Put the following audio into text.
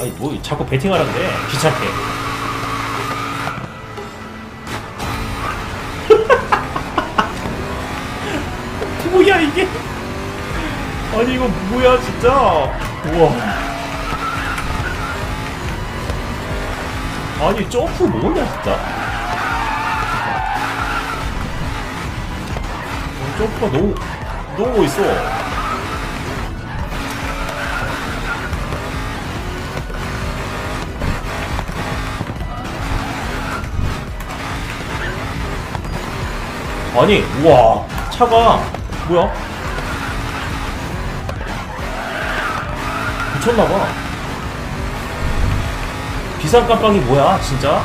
아니 뭐 자꾸 베팅하라는데? 귀찮게. 뭐야 이게? 아니 이거 뭐야 진짜? 우와. 아니 점프 뭐냐 진짜? 어, 점프가 너무 너무 멋있어 아니 우와 차가 뭐야? 미쳤나봐. 비상 깜빡이 뭐야 진짜